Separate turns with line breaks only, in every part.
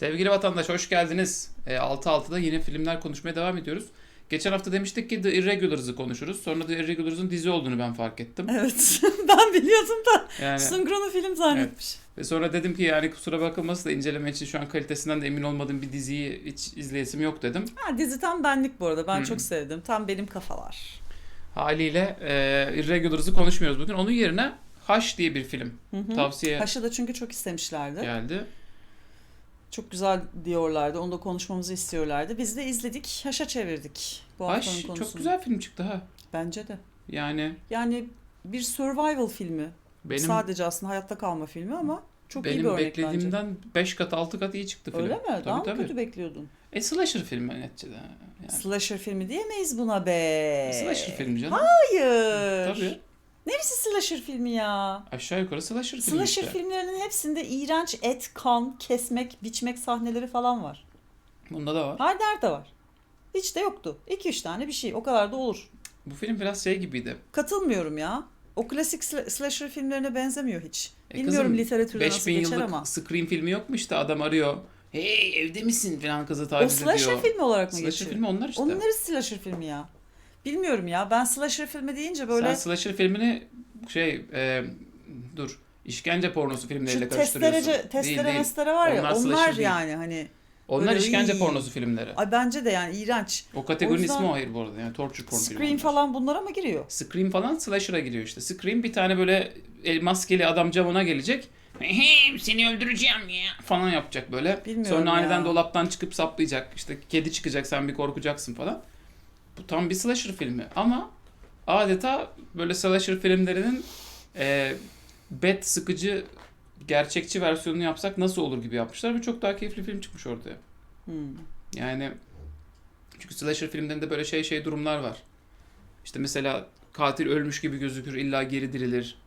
Sevgili vatandaş hoş geldiniz. E, 6.6'da yeni filmler konuşmaya devam ediyoruz. Geçen hafta demiştik ki The Irregulars'ı konuşuruz. Sonra The Irregulars'ın dizi olduğunu ben fark ettim.
Evet. ben biliyordum da
Yani
Sungrun'u film zannetmiş.
ve sonra dedim ki yani kusura bakılması da inceleme için şu an kalitesinden de emin olmadığım bir diziyi hiç izleyesim yok dedim.
Ha, dizi tam benlik bu arada. Ben
Hı.
çok sevdim. Tam benim kafalar.
Haliyle e, Irregulars'ı konuşmuyoruz bugün. Onun yerine Haş diye bir film
Hı hı.
tavsiye
Paşa da çünkü çok istemişlerdi.
geldi.
Çok güzel diyorlardı. Onu da konuşmamızı istiyorlardı. Biz de izledik. Haşa çevirdik. Bu haftanın
Haş
konusunu.
çok güzel film çıktı ha.
Bence de.
Yani
Yani bir survival filmi.
benim
Sadece aslında hayatta kalma filmi ama çok iyi bir
benim
örnek bence.
beklediğimden 5 kat 6 kat iyi çıktı film.
Öyle mi? Daha
Tabii
mı
tabii.
kötü bekliyordun?
E slasher filmi neticede. Yani.
Slasher filmi diyemeyiz buna be.
Slasher filmi canım.
Hayır.
Tabii.
Neresi slasher filmi ya?
Aşağı yukarı slasher filmi
Slasher
işte.
filmlerinin hepsinde iğrenç et, kan, kesmek, biçmek sahneleri falan var.
Bunda da var.
Hayır nerede var? Hiç de yoktu. 2-3 tane bir şey. O kadar da olur.
Bu film biraz şey gibiydi.
Katılmıyorum ya. O klasik sla- slasher filmlerine benzemiyor hiç.
E
Bilmiyorum
kızım,
literatürde nasıl
5000
geçer
yıllık
ama.
Scream filmi yok mu işte adam arıyor. Hey evde misin falan kızı
O
taciz
slasher
ediyor.
filmi olarak mı
Slasher
geçiyor?
filmi onlar işte.
Neresi slasher filmi ya? Bilmiyorum ya. Ben slasher filmi deyince böyle
Sen slasher filmini şey e, dur işkence pornosu filmleriyle
şu
karıştırıyorsun.
testerece, testere
değil,
mestere var ya
Onlar
onlar,
değil.
yani hani
Onlar
Böyle
işkence
iyi.
pornosu filmleri.
ay bence de yani iğrenç.
O kategorinin
O
ismi o hayır bu arada yani torture porn filmi
Scream falan bunlara mı giriyor?
Scream falan slasher'a giriyor işte. Scream bir tane böyle el maskeli adam camına gelecek. Hem seni öldüreceğim ya falan yapacak böyle.
Bilmiyorum
Sonra aniden
ya.
dolaptan çıkıp saplayacak. İşte kedi çıkacak sen bir korkacaksın falan. Bu tam bir slasher filmi ama adeta böyle slasher filmlerinin e, bad sıkıcı gerçekçi versiyonunu yapsak nasıl olur gibi yapmışlar ve çok daha keyifli film çıkmış ortaya.
Hmm.
Yani çünkü slasher filmlerinde böyle şey şey durumlar var. İşte mesela katil ölmüş gibi gözükür illa geri dirilir.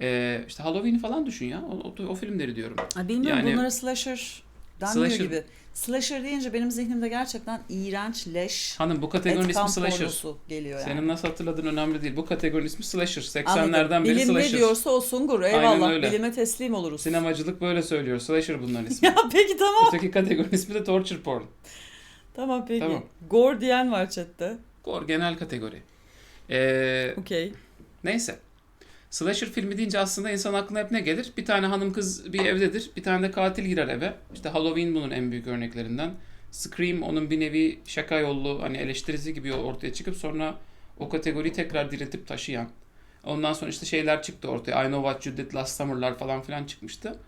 Ee, işte Halloween falan düşün ya. O, o, o filmleri diyorum.
Ay bilmiyorum
Yani-
bunlara slasher denmiyor
Slasher-
gibi. Slasher deyince benim zihnimde gerçekten iğrenç, leş,
Hanım bu kategorinin
et kan
ismi slasher.
pornosu geliyor yani.
Senin nasıl hatırladığın önemli değil. Bu kategorinin ismi slasher.
Anladım.
80'lerden beri
Bilim
slasher.
ne diyorsa o sungur. Eyvallah.
öyle.
Bilime teslim oluruz.
Sinemacılık böyle söylüyor. Slasher bunların ismi.
Ya peki tamam.
Öteki kategorinin ismi de torture porn.
Tamam peki.
Tamam.
Gore diyen var chatte.
Gore genel kategori. Ee,
Okey.
Neyse. Slasher filmi deyince aslında insan aklına hep ne gelir? Bir tane hanım kız bir evdedir. Bir tane de katil girer eve. İşte Halloween bunun en büyük örneklerinden. Scream onun bir nevi şaka yollu hani eleştirisi gibi ortaya çıkıp sonra o kategoriyi tekrar diriltip taşıyan. Ondan sonra işte şeyler çıktı ortaya. I Know What You Did Last Summer'lar falan filan çıkmıştı.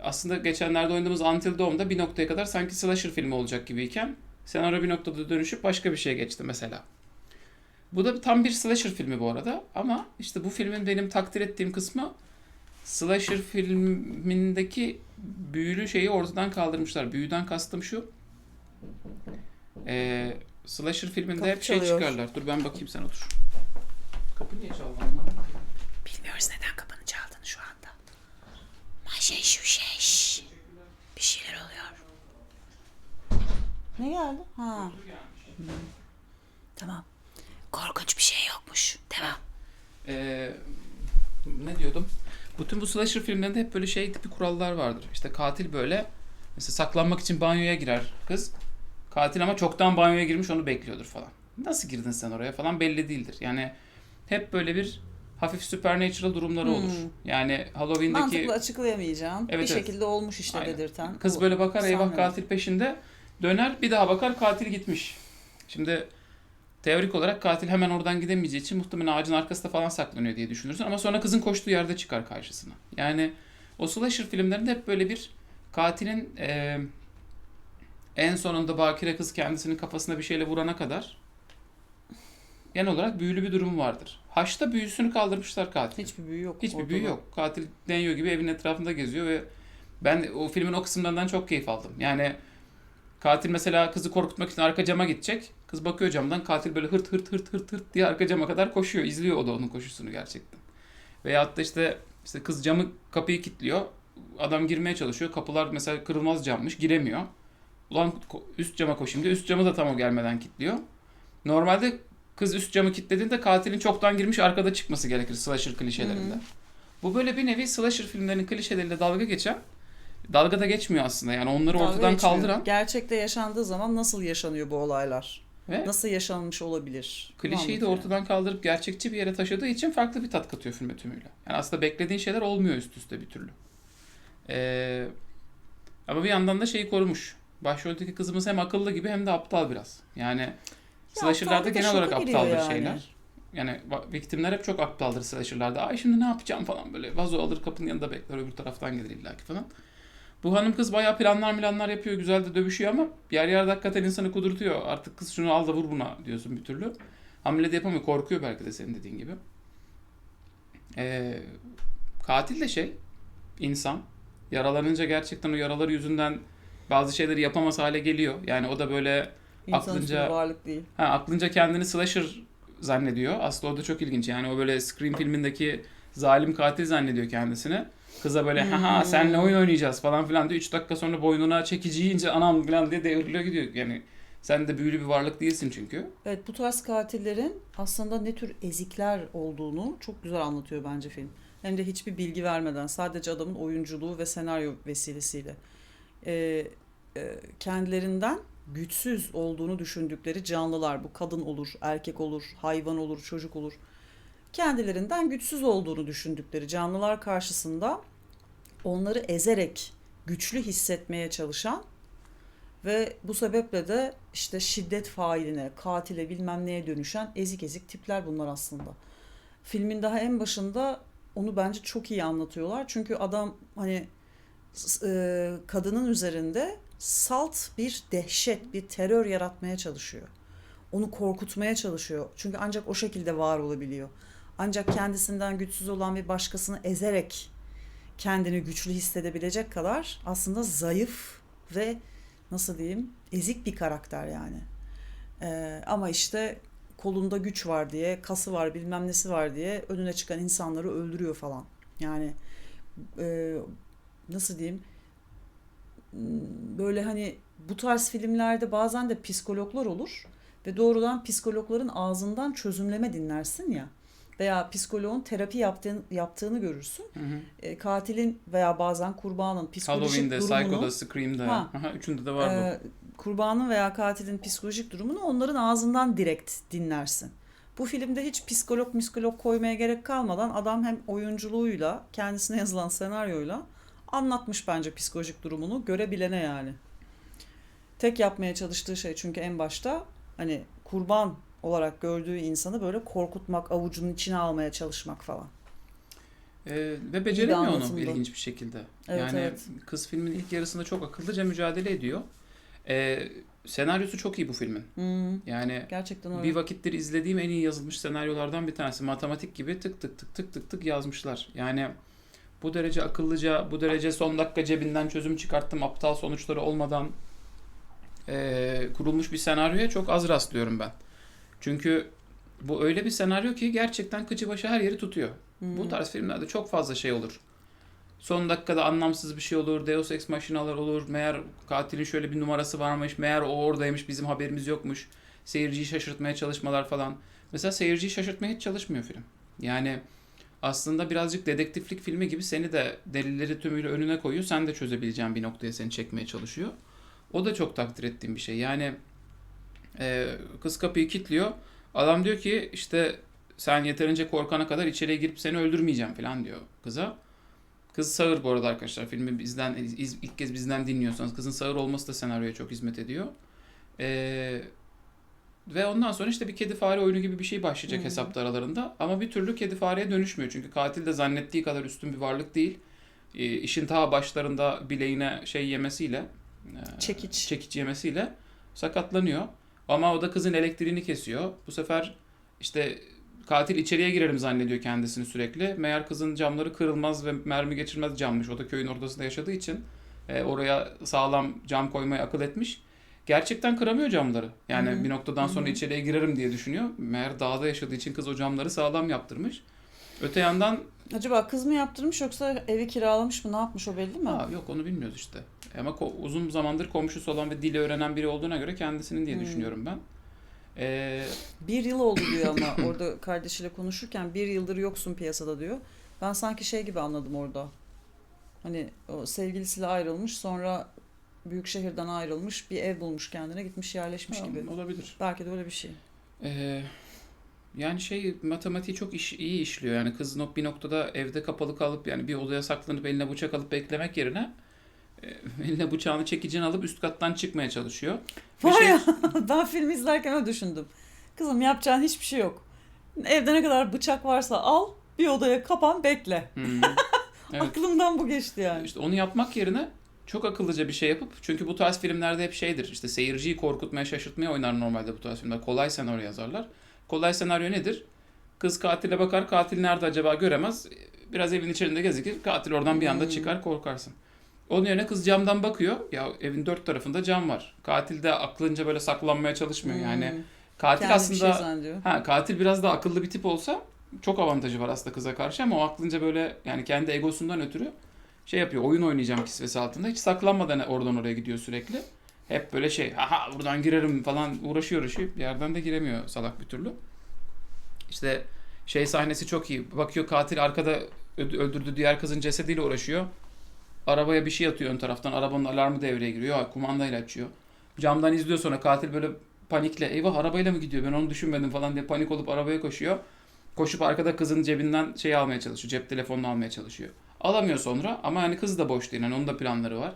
Aslında geçenlerde oynadığımız Until Dawn'da bir noktaya kadar sanki slasher filmi olacak gibiyken senaryo bir noktada dönüşüp başka bir şeye geçti mesela. Bu da tam bir slasher filmi bu arada ama işte bu filmin benim takdir ettiğim kısmı slasher filmindeki büyülü şeyi ortadan kaldırmışlar. Büyüden kastım şu. Ee, slasher filminde
Kapı
hep şey
çalıyor.
çıkarlar. Dur ben bakayım sen otur. Kapı niye çaldı?
Bilmiyoruz neden kapını çaldığını şu anda. Maşe şu şey. Bir şeyler oluyor. Ne geldi? Ha. Hmm. Tamam. Korkunç bir şey yokmuş. Devam.
Ee, ne diyordum? Bütün bu slasher filmlerinde hep böyle şey tipi kurallar vardır. İşte katil böyle mesela saklanmak için banyoya girer kız. Katil ama çoktan banyoya girmiş onu bekliyordur falan. Nasıl girdin sen oraya falan belli değildir. Yani hep böyle bir hafif supernatural durumları olur.
Hmm.
Yani Halloween'deki
Mantıklı açıklayamayacağın
Evet,
bir
evet.
şekilde olmuş işte
Aynen.
dedirten.
Kız böyle bakar eyvah katil peşinde. Döner bir daha bakar katil gitmiş. Şimdi teorik olarak katil hemen oradan gidemeyeceği için muhtemelen ağacın arkasında falan saklanıyor diye düşünürsün. Ama sonra kızın koştuğu yerde çıkar karşısına. Yani o slasher filmlerinde hep böyle bir katilin e, en sonunda bakire kız kendisinin kafasına bir şeyle vurana kadar genel olarak büyülü bir durum vardır. Haşta büyüsünü kaldırmışlar katil.
Hiçbir büyü yok.
Hiçbir
ortada.
büyü yok. Katil deniyor gibi evin etrafında geziyor ve ben o filmin o kısımlarından çok keyif aldım. Yani katil mesela kızı korkutmak için arka cama gidecek. Kız bakıyor camdan katil böyle hırt hırt hırt hırt hırt diye arka cama kadar koşuyor. İzliyor o da onun koşusunu gerçekten. Veyahut da işte işte kız camı kapıyı kilitliyor. Adam girmeye çalışıyor. Kapılar mesela kırılmaz cammış. Giremiyor. Ulan üst cama koşayım diye üst camı da tam o gelmeden kilitliyor. Normalde kız üst camı kilitlediğinde katilin çoktan girmiş arkada çıkması gerekir slasher klişelerinde.
Hı hı.
Bu böyle bir nevi slasher filmlerinin klişeleriyle dalga geçen dalga da geçmiyor aslında. Yani onları
Dalga
ortadan
geçmiyor.
kaldıran
Gerçekte yaşandığı zaman nasıl yaşanıyor bu olaylar?
Ve
Nasıl yaşanmış olabilir?
Klişeyi de ortadan kaldırıp gerçekçi bir yere taşıdığı için farklı bir tat katıyor filme tümüyle. Yani aslında beklediğin şeyler olmuyor üst üste bir türlü. Ee, ama bir yandan da şeyi korumuş. Başroldeki kızımız hem akıllı gibi hem de aptal biraz. Yani slasher'larda
bir de
genel olarak aptaldır
yani.
şeyler. Yani victimler hep çok aptaldır slasher'larda. Ay şimdi ne yapacağım falan böyle. Vazo alır kapının yanında bekler öbür taraftan gelir illaki falan. Bu hanım kız bayağı planlar milanlar yapıyor. Güzel de dövüşüyor ama yer yer hakikaten insanı kudurtuyor. Artık kız şunu al da vur buna diyorsun bir türlü. Hamle de yapamıyor. Korkuyor belki de senin dediğin gibi. Ee, katil de şey insan. Yaralanınca gerçekten o yaraları yüzünden bazı şeyleri yapamaz hale geliyor. Yani o da böyle
İnsanüstü
aklınca-
varlık değil.
Ha, aklınca kendini slasher zannediyor. Aslında o da çok ilginç. Yani o böyle Scream filmindeki zalim katil zannediyor kendisini. Kıza böyle haha
Hmm.
senle oyun oynayacağız falan filan diyor. 3 dakika sonra boynuna çekici yiyince anam falan diye devriliyor gidiyor. Yani sen de büyülü bir varlık değilsin çünkü.
Evet bu tarz katillerin aslında ne tür ezikler olduğunu çok güzel anlatıyor bence film. Hem de hiçbir bilgi vermeden sadece adamın oyunculuğu ve senaryo vesilesiyle. Ee, e, kendilerinden güçsüz olduğunu düşündükleri canlılar bu kadın olur, erkek olur, hayvan olur, çocuk olur. Kendilerinden güçsüz olduğunu düşündükleri canlılar karşısında onları ezerek güçlü hissetmeye çalışan ve bu sebeple de işte şiddet failine, katile bilmem neye dönüşen ezik ezik tipler bunlar aslında. Filmin daha en başında onu bence çok iyi anlatıyorlar. Çünkü adam hani e, kadının üzerinde salt bir dehşet, bir terör yaratmaya çalışıyor. Onu korkutmaya çalışıyor. Çünkü ancak o şekilde var olabiliyor. Ancak kendisinden güçsüz olan bir başkasını ezerek kendini güçlü hissedebilecek kadar aslında zayıf ve nasıl diyeyim ezik bir karakter yani. Ee, ama işte kolunda güç var diye, kası var bilmem nesi var diye önüne çıkan insanları öldürüyor falan. Yani e, nasıl diyeyim böyle hani bu tarz filmlerde bazen de psikologlar olur ve doğrudan psikologların ağzından çözümleme dinlersin ya veya psikoloğun terapi yaptığını, yaptığını görürsün.
Hı hı.
E, katilin veya bazen kurbanın psikolojik
Halloween'de,
durumunu
Psycho'da, Scream'de.
Ha.
Aha, üçünde de var bu.
e, kurbanın veya katilin psikolojik durumunu onların ağzından direkt dinlersin. Bu filmde hiç psikolog psikolog koymaya gerek kalmadan adam hem oyunculuğuyla kendisine yazılan senaryoyla anlatmış bence psikolojik durumunu görebilene yani. Tek yapmaya çalıştığı şey çünkü en başta hani kurban olarak gördüğü insanı böyle korkutmak, avucunun içine almaya çalışmak falan.
Ee, ve beceremiyor onu ilginç bir şekilde.
Evet,
yani
evet.
kız filmin ilk yarısında çok akıllıca mücadele ediyor. Ee, senaryosu çok iyi bu filmin.
Hmm,
Yani
gerçekten öyle.
bir vakittir izlediğim en iyi yazılmış senaryolardan bir tanesi. Matematik gibi tık tık tık tık tık tık yazmışlar. Yani bu derece akıllıca, bu derece son dakika cebinden çözüm çıkarttım aptal sonuçları olmadan eee, kurulmuş bir senaryoya çok az rastlıyorum ben. Çünkü bu öyle bir senaryo ki gerçekten kıçı başı her yeri tutuyor.
Hmm.
Bu tarz filmlerde çok fazla şey olur. Son dakikada anlamsız bir şey olur. Deus Ex Machinalar olur. Meğer katilin şöyle bir numarası varmış. Meğer o oradaymış. Bizim haberimiz yokmuş. Seyirciyi şaşırtmaya çalışmalar falan. Mesela seyirciyi şaşırtmaya hiç çalışmıyor film. Yani aslında birazcık dedektiflik filmi gibi seni de delilleri tümüyle önüne koyuyor. Sen de çözebileceğin bir noktaya seni çekmeye çalışıyor. O da çok takdir ettiğim bir şey. Yani e, kız kapıyı kilitliyor. Adam diyor ki işte sen yeterince korkana kadar içeriye girip seni öldürmeyeceğim falan diyor kıza. Kız sağır bu arada arkadaşlar. Filmi bizden iz- ilk kez bizden dinliyorsanız kızın sağır olması da senaryoya çok hizmet ediyor. Ee, ve ondan sonra işte bir kedi fare oyunu gibi bir şey başlayacak
Hı.
hesapta aralarında. Ama bir türlü kedi fareye dönüşmüyor. Çünkü katil de zannettiği kadar üstün bir varlık değil. Ee, işin ta başlarında bileğine şey yemesiyle e,
Çekiç.
çekiç yemesiyle sakatlanıyor. Ama o da kızın elektriğini kesiyor. Bu sefer işte katil içeriye girerim zannediyor kendisini sürekli. Meğer kızın camları kırılmaz ve mermi geçirmez cammış. O da köyün ortasında yaşadığı için e, oraya sağlam cam koymayı akıl etmiş. Gerçekten kıramıyor camları. Yani
Hı hı.
bir noktadan sonra
Hı hı.
içeriye girerim diye düşünüyor. Meğer dağda yaşadığı için kız o camları sağlam yaptırmış. Öte yandan
Acaba kız mı yaptırmış yoksa evi kiralamış mı ne yapmış o belli mi?
Ha, yok onu bilmiyoruz işte. Ama ko- uzun zamandır komşusu olan ve dili öğrenen biri olduğuna göre kendisinin diye
Hmm.
düşünüyorum ben. Ee,
Bir yıl oldu diyor ama orada kardeşiyle konuşurken bir yıldır yoksun piyasada diyor. Ben sanki şey gibi anladım orada. Hani o sevgilisiyle ayrılmış sonra büyük şehirden ayrılmış bir ev bulmuş kendine gitmiş yerleşmiş gibi.
Olabilir.
Belki de öyle bir şey.
Ee, yani şey matematiği çok iş, iyi işliyor. Yani kız nok- bir noktada evde kapalı kalıp yani bir odaya saklanıp eline bıçak alıp beklemek yerine e, eline bıçağını çekicini alıp üst kattan çıkmaya çalışıyor.
Var
şey-
ya ben filmi izlerken öyle düşündüm. Kızım yapacağın hiçbir şey yok. Evde ne kadar bıçak varsa al bir odaya kapan bekle.
Hmm. Evet.
Aklımdan bu geçti yani.
İşte onu yapmak yerine çok akıllıca bir şey yapıp çünkü bu tarz filmlerde hep şeydir işte seyirciyi korkutmaya şaşırtmaya oynar normalde bu tarz filmler. Kolay senaryo yazarlar. Kolay senaryo nedir? Kız katile bakar katil nerede acaba göremez. Biraz evin içerisinde gezikir katil oradan bir anda
Hmm.
çıkar korkarsın. Onun yerine kız camdan bakıyor. Ya evin dört tarafında cam var. Katil de aklınca böyle saklanmaya çalışmıyor. Yani
Hmm.
katil
Kendi
aslında
bir şey zannediyor.
Ha katil biraz daha akıllı bir tip olsa çok avantajı var aslında kıza karşı ama o aklınca böyle yani kendi egosundan ötürü şey yapıyor. Oyun oynayacağım kisvesi altında. Hiç saklanmadan oradan oraya gidiyor sürekli. Hep böyle şey aha buradan girerim falan uğraşıyor uğraşıyor. Bir yerden de giremiyor salak bir türlü. İşte şey sahnesi çok iyi. Bakıyor katil arkada ö- öldürdüğü diğer kızın cesediyle uğraşıyor. Arabaya bir şey atıyor ön taraftan. Arabanın alarmı devreye giriyor. Kumandayla açıyor. Camdan izliyor sonra katil böyle panikle eyvah arabayla mı gidiyor ben onu düşünmedim falan diye panik olup arabaya koşuyor. Koşup arkada kızın cebinden şey almaya çalışıyor. Cep telefonunu almaya çalışıyor. Alamıyor sonra ama yani kız da boş değil. Yani onun da planları var.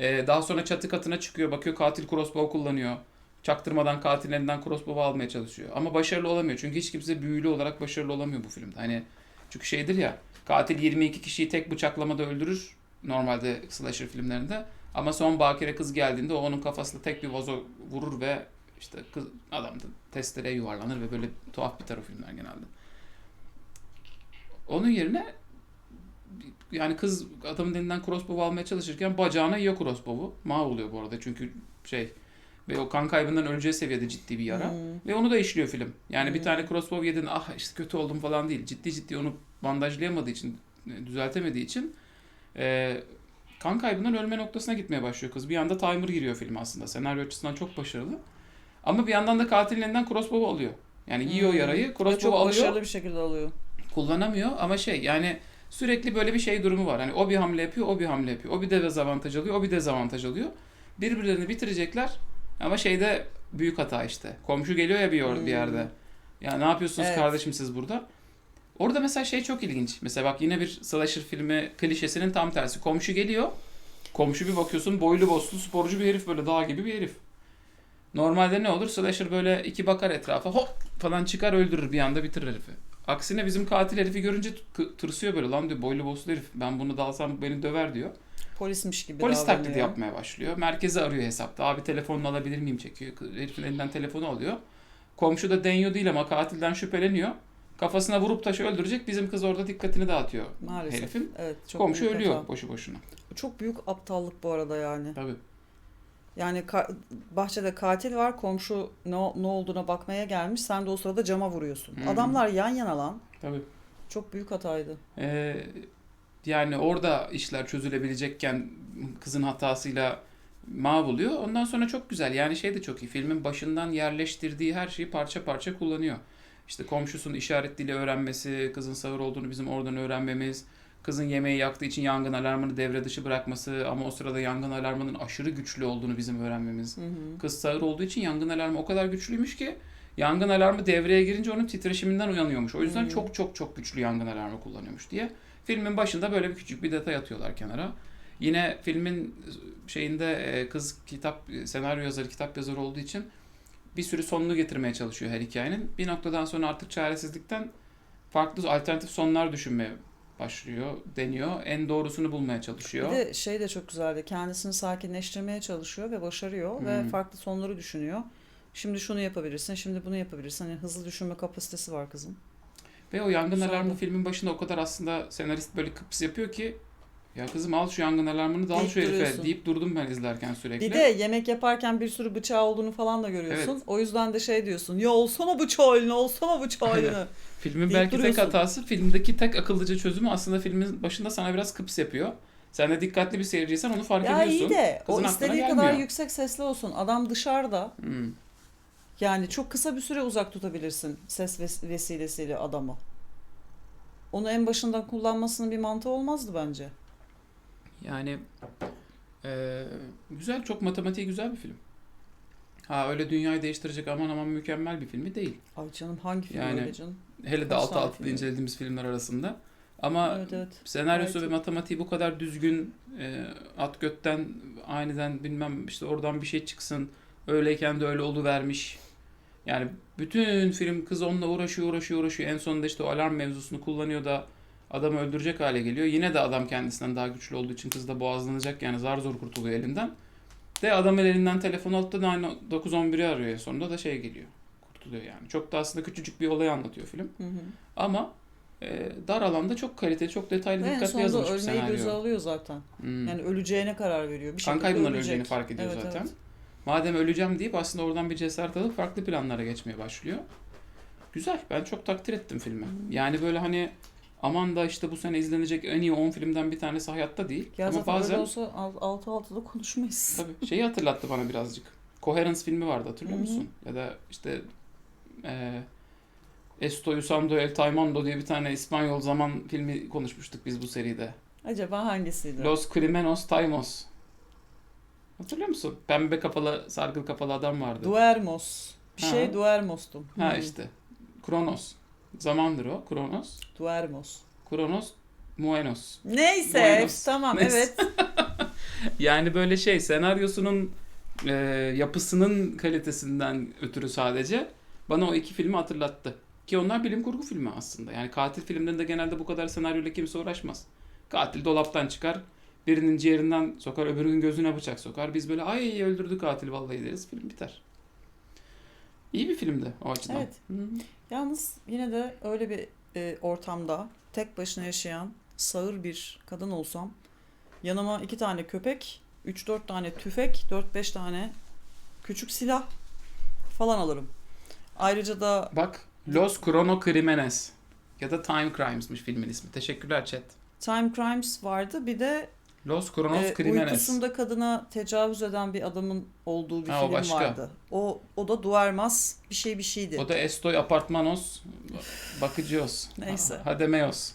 Ee, daha sonra çatı katına çıkıyor. Bakıyor katil crossbow kullanıyor. Çaktırmadan katilin elinden crossbow almaya çalışıyor. Ama başarılı olamıyor. Çünkü hiç kimse büyülü olarak başarılı olamıyor bu filmde. Hani çünkü şeydir ya katil 22 kişiyi tek bıçaklamada öldürür. Normalde slasher filmlerinde. Ama son bakire kız geldiğinde o onun kafasına tek bir vazo vurur ve işte kız, adam da testereye yuvarlanır ve böyle tuhaf biter o filmler genelde. Onun yerine yani kız adamın elinden crossbow almaya çalışırken bacağına yiyor crossbow'u. Mahvoluyor bu arada çünkü şey ve o kan kaybından öleceği seviyede ciddi bir yara.
Hmm.
Ve onu da işliyor film. Yani bir
Hmm.
tane crossbow yedin ah işte kötü oldum falan değil. Ciddi ciddi onu bandajlayamadığı için, e, düzeltemediği için e, kan kaybından ölme noktasına gitmeye başlıyor kız. Bir anda timer giriyor film aslında. Senaryo açısından çok başarılı. Ama bir yandan da katilin elinden crossbow alıyor. Yani yiyor
Hmm.
yarayı, crossbow
çok
alıyor,
başarılı bir şekilde alıyor.
kullanamıyor ama şey yani sürekli böyle bir şey durumu var. Hani o bir hamle yapıyor, o bir hamle yapıyor. O bir dezavantaj alıyor, o bir dezavantaj alıyor. Birbirlerini bitirecekler ama şeyde büyük hata işte. Komşu geliyor ya bir, yor- bir
Hmm.
yerde. Ya ne yapıyorsunuz
Evet.
kardeşim siz burada? Orada mesela şey çok ilginç. Mesela bak yine bir slasher filmi klişesinin tam tersi. Komşu geliyor. Komşu bir bakıyorsun boylu boslu sporcu bir herif böyle dağ gibi bir herif. Normalde ne olur? Slasher böyle iki bakar etrafa hop falan çıkar öldürür bir anda bitirir herifi. Aksine bizim katil herifi görünce tırsıyor böyle lan diyor boylu boslu herif ben bunu dalsam beni döver diyor.
Polismiş gibi
Polis
davranıyor.
taklidi yapmaya başlıyor. Merkezi arıyor hesapta. Abi telefonunu alabilir miyim çekiyor. Herifin elinden telefonu alıyor. Komşu da deniyor değil ama katilden şüpheleniyor. Kafasına vurup taşı öldürecek. Bizim kız orada dikkatini dağıtıyor.
Maalesef.
Herifin.
Evet, çok
Komşu ölüyor
hata.
boşu boşuna.
Çok büyük aptallık bu arada yani.
Tabii.
Yani ka- bahçede katil var, komşu ne, ne olduğuna bakmaya gelmiş. Sen de o sırada cama vuruyorsun.
Hı.
Adamlar yan yana lan.
Tabii.
Çok büyük hataydı.
Ee, yani orada işler çözülebilecekken kızın hatasıyla mahvoluyor. Ondan sonra çok güzel. Yani şey de çok iyi. Filmin başından yerleştirdiği her şeyi parça parça kullanıyor. İşte komşusunun işaret dili öğrenmesi, kızın sağır olduğunu bizim oradan öğrenmemiz, kızın yemeği yaktığı için yangın alarmını devre dışı bırakması ama o sırada yangın alarmının aşırı güçlü olduğunu bizim öğrenmemiz.
Hı hı.
Kız sağır olduğu için yangın alarmı o kadar güçlüymüş ki yangın alarmı devreye girince onun titreşiminden uyanıyormuş. O yüzden
Hmm.
çok çok çok güçlü yangın alarmı kullanıyormuş diye. Filmin başında böyle bir küçük bir detay atıyorlar kenara. Yine filmin şeyinde e, kız kitap senaryo yazarı, kitap yazarı olduğu için bir sürü sonunu getirmeye çalışıyor her hikayenin. Bir noktadan sonra artık çaresizlikten farklı alternatif sonlar düşünmeye başlıyor, deniyor. En doğrusunu bulmaya çalışıyor.
Bir de şey de çok güzeldi. Kendisini sakinleştirmeye çalışıyor ve başarıyor ve
Hmm.
farklı sonları düşünüyor. Şimdi şunu yapabilirsin, şimdi bunu yapabilirsin. Hani hızlı düşünme kapasitesi var kızın.
Ve o yangın
Güzeldi.
alarmı filmin başında o kadar aslında senarist böyle kıps yapıyor ki ya kızım al şu yangın alarmını da al
Deyip
şu herife
duruyorsun.
deyip durdum ben izlerken sürekli.
Bir de yemek yaparken bir sürü bıçağı olduğunu falan da görüyorsun.
Evet.
O yüzden de şey diyorsun. Ya olsana bıçağı eline, olsana bıçağı
Aynen.
eline.
Filmin
deyip
belki tek
duruyorsun.
hatası filmdeki tek akıllıca çözümü aslında filmin başında sana biraz kıps yapıyor. Sen de dikkatli bir seyirciysen onu fark
Ya
ediyorsun.
iyi de
Kızın
o
aklına
istediği kadar
gelmiyor.
yüksek sesli olsun. Adam dışarıda.
Hmm.
Yani çok kısa bir süre uzak tutabilirsin ses ves- vesilesiyle adamı. Onu en başından kullanmasının bir mantığı olmazdı bence.
Yani e, güzel, çok matematiği güzel bir film. Ha öyle dünyayı değiştirecek aman aman mükemmel bir filmi değil.
Ay canım hangi film
Yani-
öyle canım?
Hele de altı
tane
altıda
film?
incelediğimiz filmler arasında. Ama
Evet evet.
senaryosu
Gayet
ve matematiği bu kadar düzgün e, at götten aniden bilmem işte oradan bir şey çıksın öyleyken de öyle oluvermiş. Yani bütün film kız onunla uğraşıyor uğraşıyor uğraşıyor en sonunda işte o alarm mevzusunu kullanıyor da adamı öldürecek hale geliyor. Yine de adam kendisinden daha güçlü olduğu için kız da boğazlanacak yani zar zor kurtuluyor elinden. De adamın elinden telefon alıp da aynı 911'i arıyor sonunda da şey geliyor. Kurtuluyor yani. Çok da aslında küçücük bir olayı anlatıyor film.
Hı hı.
Ama e, dar alanda çok kaliteli, çok detaylı,
Ve
dikkatli yazılmış bir
ölmeyi göze
senaryo.
alıyor zaten.
Hmm.
Yani öleceğine karar veriyor. Bir
Kan kaybından öleceğini fark ediyor
Evet,
zaten.
evet.
Madem öleceğim deyip aslında oradan bir cesaret alıp farklı planlara geçmeye başlıyor. Güzel. Ben çok takdir ettim filmi.
Hmm.
Yani böyle hani aman da işte bu sene izlenecek en iyi 10 filmden bir tanesi hayatta değil.
Ya
Ama
zaten
bazen
olsa altı altıda konuşmayız.
tabii şeyi hatırlattı bana birazcık. Coherence filmi vardı hatırlıyor
Hı hı.
musun? Ya da işte e, Estoy Usando El Taimando diye bir tane İspanyol zaman filmi konuşmuştuk biz bu seride.
Acaba hangisiydi?
Los Crimenos Taimos. Hatırlıyor musun? Pembe kafalı, sargılı kafalı adam vardı.
Duermos. Bir
Ha.
şey Duermos'tum.
ha işte. Kronos. Zamandır o. Kronos.
Duermos.
Kronos. Muenos.
Neyse
Buenos.
tamam
Neyse.
evet.
Yani böyle şey senaryosunun e, yapısının kalitesinden ötürü sadece bana o iki filmi hatırlattı. Ki onlar bilim kurgu filmi aslında. Yani katil filmlerinde genelde bu kadar senaryoyla kimse uğraşmaz. Katil dolaptan çıkar. Birinin ciğerinden sokar, öbürünün gözüne bıçak sokar. Biz böyle ay öldürdü katil vallahi deriz. Film biter. İyi bir filmdi o açıdan.
Evet.
Hı.
Yalnız yine de öyle bir e, ortamda tek başına yaşayan sağır bir kadın olsam yanıma iki tane köpek, 3-4 tane tüfek, 4-5 tane küçük silah falan alırım. Ayrıca da
Bak Los Chrono Crimenes ya da Time Crimes'mış filmin ismi. Teşekkürler chat.
Time Crimes vardı. Bir de
Los Chronos
e,
Crimenes.
uykusunda kadına tecavüz eden bir adamın olduğu bir
Ha, o
film
başka.
vardı. O o da Duermas bir şey bir şeydi.
O da Estoy Apartmanos Bakıcıos.
Neyse.
Hademeos.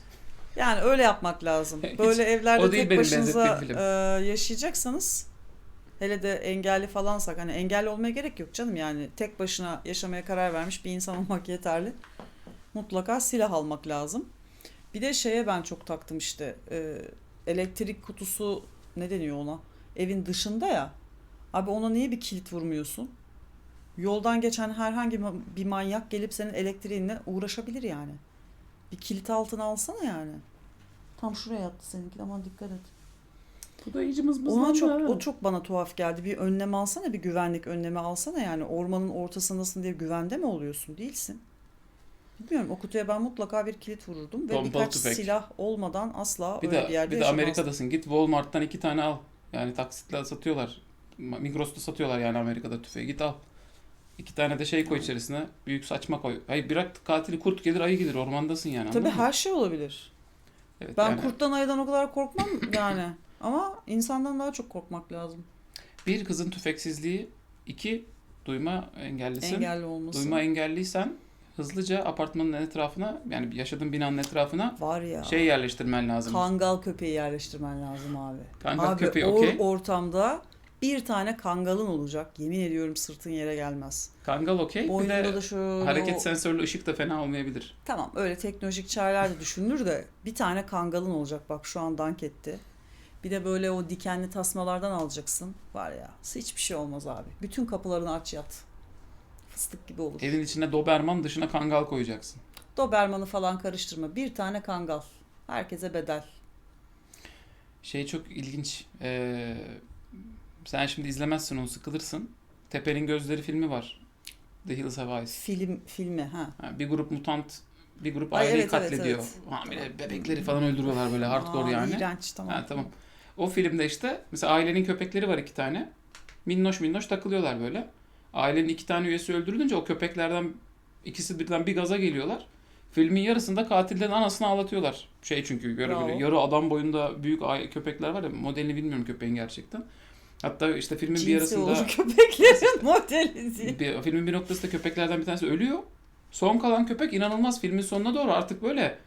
Yani öyle yapmak lazım.
Hiç-
Böyle evlerde
o değil
tek başınıza e, yaşayacaksanız hele de engelli falansak hani engelli olmaya gerek yok canım yani tek başına yaşamaya karar vermiş bir insan olmak yeterli. Mutlaka silah almak lazım. Bir de şeye ben çok taktım işte e, elektrik kutusu ne deniyor ona? Evin dışında ya. Abi ona niye bir kilit vurmuyorsun? Yoldan geçen herhangi bir manyak gelip senin elektriğinle uğraşabilir yani. Bir kilit altına alsana yani. Tam şuraya yattı seninki aman dikkat et.
Bu da iyice
Ona çok o çok bana tuhaf geldi. Bir önlem alsana, bir güvenlik önlemi alsana yani. Ormanın ortasındasın diye güvende mi oluyorsun? Değilsin. Bilmiyorum o kutuya ben mutlaka bir kilit vururdum ve
Pompalı
birkaç
tüfek.
silah olmadan asla
Bir
öyle
de,
bir yerde
bir de
yaşamazdım.
Amerika'dasın. Git Walmart'tan iki tane al. Yani taksitle satıyorlar. Migros'ta satıyorlar yani Amerika'da tüfeği. Git al. İki tane de şey koy içerisine. Büyük saçma koy. Hayır bırak katili kurt gelir ayı gelir. Ormandasın yani.
Tabii
anladın mı?
her şey olabilir.
Evet,
Ben
yani
kurttan ayıdan o kadar korkmam yani. Ama insandan daha çok korkmak lazım.
Bir kızın tüfeksizliği. iki duyma engellisin.
Engelli olması.
Duyma engelliysen hızlıca apartmanın etrafına yani yaşadığın binanın etrafına
Var ya.
şey yerleştirmen lazım.
Kangal köpeği yerleştirmen lazım abi.
Kangal
abi
köpeği,
o
okey.
ortamda bir tane kangalın olacak. Yemin ediyorum sırtın yere gelmez.
Kangal okey. Bir
Boynunda
de
da şöyle
hareket sensörlü ışık da fena olmayabilir.
Tamam öyle teknolojik çareler de düşünülür de bir tane kangalın olacak bak şu an dank etti. Bir de böyle o dikenli tasmalardan alacaksın. Var ya hiçbir şey olmaz abi. Bütün kapılarını aç yat. Fıstık gibi olur.
Evin içine Doberman dışına kangal koyacaksın.
Doberman'ı falan karıştırma. Bir tane kangal. Herkese bedel.
Şey çok ilginç. Ee, sen şimdi izlemezsin onu sıkılırsın. Tepe'nin Gözleri filmi var. The Hills Have Eyes.
Film filmi ha.
Ha, bir grup mutant bir grup
Ay,
aileyi
evet, evet,
katlediyor.
evet.
Hamile bebekleri falan öldürüyorlar böyle hardcore
Aa,
yani.
İğrenç tamam.
Ha, tamam. O filmde işte mesela ailenin köpekleri var iki tane. Minnoş minnoş takılıyorlar böyle. Ailenin iki tane üyesi öldürülünce o köpeklerden ikisi birden bir gaza geliyorlar. Filmin yarısında katillerin anasını ağlatıyorlar. Şey çünkü
Bravo.
böyle yarı adam boyunda büyük köpekler var ya modelini bilmiyorum köpeğin gerçekten. Hatta işte filmin bir
Cinsi
yarısında
olur köpeklerin modeli
bir, filmin bir noktasında köpeklerden bir tanesi ölüyor. Son kalan köpek inanılmaz filmin sonuna doğru artık böyle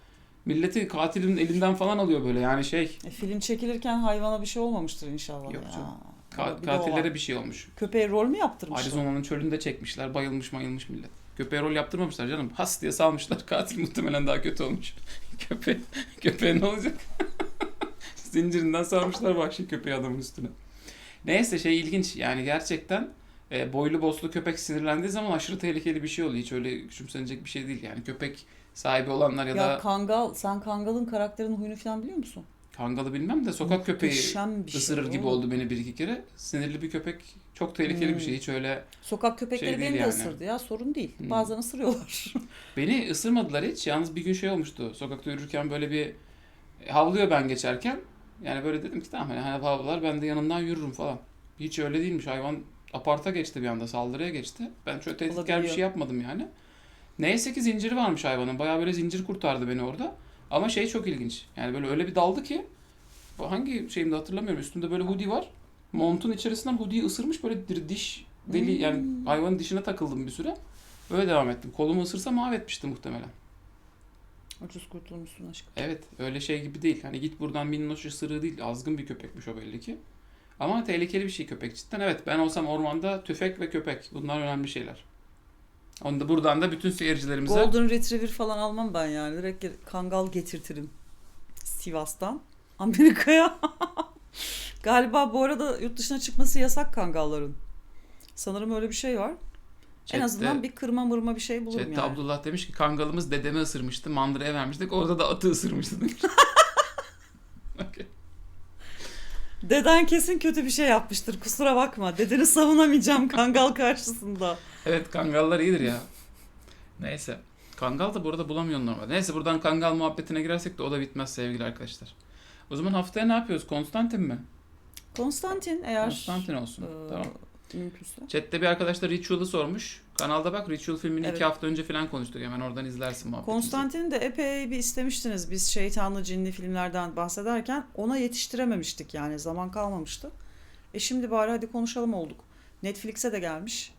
Milleti katilin elinden falan alıyor böyle yani şey
E, film çekilirken hayvana bir şey olmamıştır inşallah
Yok
ya.
canım. Ka-
bir de o var.
katillere bir şey olmuş.
Köpeğe rol mü yaptırmışlar?
Arizona'nın çölünde çekmişler. Bayılmış mayılmış millet. Köpeğe rol yaptırmamışlar canım. Has diye salmışlar. Katil muhtemelen daha kötü olmuş. Köpe köpeğe ne olacak? Zincirinden sarmışlar vahşi köpeği adamın üstüne. Neyse şey ilginç yani gerçekten e, boylu boslu köpek sinirlendiği zaman aşırı tehlikeli bir şey oluyor. Hiç öyle küçümsenecek bir şey değil yani. Köpek sahibi olanlar ya,
Ya
da
Kangal, sen Kangal'ın karakterinin huyunu falan biliyor musun?
Kangalı bilmem de sokak köpeği
Muhteşem bir şey
ısırır gibi
oğlum.
oldu beni bir iki kere. Sinirli bir köpek çok tehlikeli bir
Hmm.
şey. Hiç öyle
Sokak köpekleri
Şey değil
beni de
yani.
ısırdı ya sorun değil.
Hmm.
Bazen ısırıyorlar.
Beni ısırmadılar hiç. Yalnız bir gün şey olmuştu. Sokakta yürürken böyle bir havlıyor ben geçerken. Yani böyle dedim ki tamam hani havlar ben de yanından yürürüm falan. Hiç öyle değilmiş. Hayvan aparta geçti bir anda saldırıya geçti. Ben şöyle tehditkar bir
Olabiliyor.
şey yapmadım yani. Neyse ki zinciri varmış hayvanın. Bayağı böyle zincir kurtardı beni orada. Ama şey çok ilginç. Yani böyle öyle bir daldı ki bu hangi şeyimde hatırlamıyorum. Üstümde böyle hoodie var. Montun içerisinden hoodie'yi ısırmış böyle diş deli
Hmm.
yani hayvanın dişine takıldım bir süre. Öyle devam ettim. Kolumu ısırsa mahvetmişti muhtemelen.
Ucuz kurtulmuşsun aşkım.
Evet öyle şey gibi değil. Hani git buradan minnoş ısırığı değil. Azgın bir köpekmiş o belli ki. Ama tehlikeli bir şey köpek cidden. Evet ben olsam ormanda tüfek ve köpek. Bunlar önemli şeyler. Onu da buradan da bütün seyircilerimize
Golden Retriever falan almam ben yani. Direkt Kangal getirtirim. Sivas'tan. Amerika'ya. Galiba bu arada yurt dışına çıkması yasak kangalların. Sanırım öyle bir şey var. en
Chat'te-
azından bir kırma mırma bir şey bulurum
Chat'te
yani.
Abdullah demiş ki kangalımız dedemi ısırmıştı. Mandıraya vermiştik. Orada da atı ısırmıştı demiş.
Deden kesin kötü bir şey yapmıştır. Kusura bakma. Dedeni savunamayacağım kangal karşısında.
Evet kangallar iyidir ya. Neyse. Kangal da burada bulamıyorsun normalde. Neyse buradan kangal muhabbetine girersek de o da bitmez sevgili arkadaşlar. O zaman haftaya ne yapıyoruz? Konstantin mi?
Konstantin eğer
Konstantin olsun.
e,
Tamam.
mümkünse.
Chat'te bir arkadaş da Ritual'ı sormuş. Kanalda bak Ritual filmini
Evet.
iki hafta önce falan konuştuk. Hemen oradan izlersin muhabbetimizi.
Konstantin'i de epey bir istemiştiniz biz şeytanlı cinli filmlerden bahsederken ona yetiştirememiştik yani zaman kalmamıştı. E şimdi bari hadi konuşalım olduk. Netflix'e de gelmiş.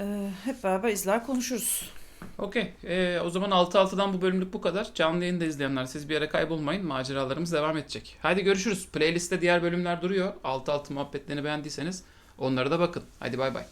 Ee, hep beraber izler konuşuruz.
Okey. Ee, o zaman 6-6'dan bu bölümlük bu kadar. Canlı yayında izleyenler siz bir yere kaybolmayın. Maceralarımız devam edecek. Hadi görüşürüz. Playlist'te diğer bölümler duruyor. 6-6 muhabbetlerini beğendiyseniz onlara da bakın. Hadi bay bay.